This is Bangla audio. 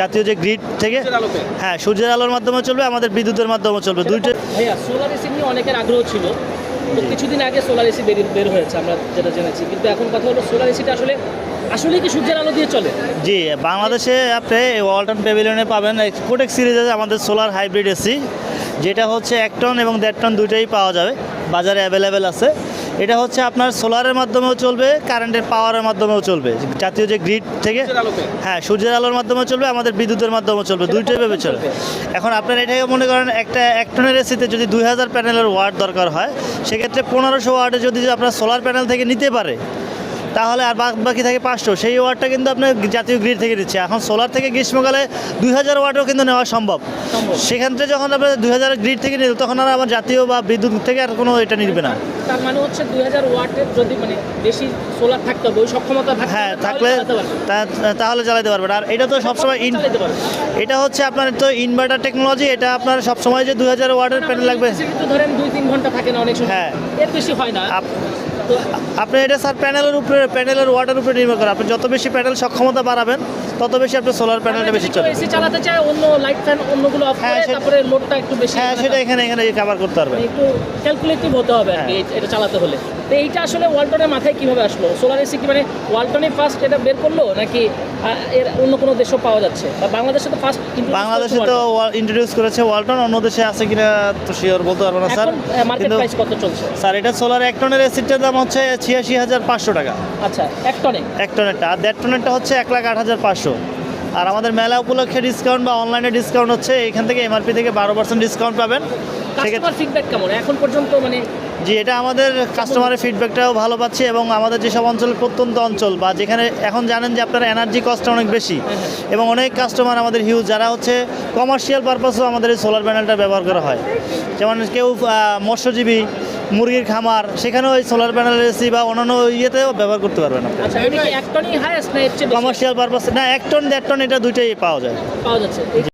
জাতীয় যে গ্রিড থেকে হ্যাঁ সূর্যের আলোর মাধ্যমে চলবে আমাদের বিদ্যুতের মাধ্যমে চলবে। দুইটা ভাইয়া সোলার এসি নিয়ে অনেকের আগ্রহ ছিল। কিছুদিন আগে সোলার এসি বের বের হয়েছে আমরা যেটা জেনেছি। কিন্তু এখন কথা হলো সোলার এসিটা আসলে আসলে কি সূর্যের আলো দিয়ে চলে? জি বাংলাদেশে আপনি ওয়ালটন প্যাভিলিয়নে পাবেন কোটেক সিরিজে আমাদের সোলার হাইব্রিড এসি যেটা হচ্ছে এক টন এবং দেড় টন দুইটাই পাওয়া যাবে বাজারে অ্যাভেলেবেল আছে। এটা হচ্ছে আপনার সোলারের মাধ্যমেও চলবে কারেন্টের পাওয়ারের মাধ্যমেও চলবে। জাতীয় যে গ্রিড থেকে হ্যাঁ সূর্যের আলোর মাধ্যমেও চলবে আমাদের বিদ্যুতের মাধ্যমেও চলবে দুইটাই ভেবে চলবে। এখন আপনার এটাই মনে করেন একটা এক টনের এসিতে যদি দুই হাজার প্যানেলের ওয়ার্ড দরকার হয় সেক্ষেত্রে পনেরোশো ওয়ার্ডে যদি আপনার সোলার প্যানেল থেকে নিতে পারে তাহলে আর বাকি থাকে পাঁচশো। সেই ওয়ার্ডটা কিন্তু আপনার জাতীয় গ্রিড থেকে দিচ্ছে। এখন সোলার থেকে গ্রীষ্মকালে দুই হাজার ওয়ার্ডও কিন্তু নেওয়া সম্ভব। সম্ভব। সেক্ষেত্রে যখন আপনার দুই হাজার গ্রিড থেকে নিত তখন আর আমার জাতীয় বা বিদ্যুৎ থেকে আর কোনো এটা নিবে না। তার মানে হচ্ছে দুই হাজার ওয়াটের যদি মানে বেশি সোলার থাকতে হবে ওই সক্ষমতা হ্যাঁ থাকলে তাহলে চালাতে পারবে। তা- পারবেন আর এটা তো সবসময় ইন এটা হচ্ছে আপনার তো ইনভার্টার টেকনোলজি এটা আপনার সবসময় যে দুই হাজার প্যানেল লাগবে। ধরেন দুই তিন ঘণ্টা থাকে না অনেক হ্যাঁ। এর বেশি হয় না। আপনি এটা স্যার প্যানেলের উপরে প্যানেলের ওয়ার্ডের উপরে নির্ভর করে। আপনি যত বেশি প্যানেল সক্ষমতা বাড়াবেন তত বেশি আপনার সোলার প্যানেলটা বেশি চলে এসি চালাতে চায় অন্য লাইট ফ্যান অন্যগুলো অফ হ্যাঁ, করে তারপরে লোডটা একটু বেশি হ্যাঁ সেটা এখানে এখানে কভার করতে পারবেন। মানে একটু ক্যালকুলেটিভ হতে হবে আর কি হ্যাঁ। এটা চালাতে হলে। তো এইটা আসলে ওয়ালটনের মাথায় কীভাবে আসলো? সোলার এসি কি মানে ওয়ালটনে ফার্স্ট এটা বের করল নাকি এর অন্য কোনো দেশেও পাওয়া যাচ্ছে? বা বাংলাদেশে তো ফার্স্ট বাংলাদেশে তো ইন্ট্রোডিউস করেছে ওয়ালটন অন্য দেশে আছে কিনা তো শিওর বলতে পারব না স্যার। মার্কেট প্রাইস কত চলছে? স্যার এটা সোলার এক টনের এসিটার দাম হচ্ছে ছিয়াশি হাজার পাঁচশো টাকা। আচ্ছা এক টনে? এক টনেরটা আর দেড় টনেরটা হচ্ছে এক লাখ আট হাজার পাঁচশো। আর আমাদের মেলা উপলক্ষে ডিসকাউন্ট বা অনলাইনে ডিসকাউন্ট হচ্ছে এখান থেকে এমআরপি থেকে বারো পার্সেন্ট ডিসকাউন্ট পাবেন। সেক্ষেত্রে কাস্টমার ফিডব্যাক কেমন? এখন পর্যন্ত মানে জি এটা আমাদের কাস্টমারের ফিডব্যাকটাও ভালো পাচ্ছি এবং আমাদের যেসব অঞ্চল প্রত্যন্ত অঞ্চল বা যেখানে এখন জানেন যে আপনার এনার্জি কস্টটা অনেক বেশি এবং অনেক কাস্টমার আমাদের হিউজ যারা হচ্ছে কমার্শিয়াল পারপাসেও আমাদের এই সোলার প্যানেলটা ব্যবহার করা হয়। যেমন কেউ মৎস্যজীবী মুরগির খামার সেখানে ওই সোলার প্যানেল এসি বা অন্যান্য ইয়েতেও ব্যবহার করতে পারবেন আপনি। আচ্ছা কমার্শিয়াল পারপাসে না এক টন দেড় টন এটা দুইটাই পাওয়া যায়। পাওয়া যাচ্ছে।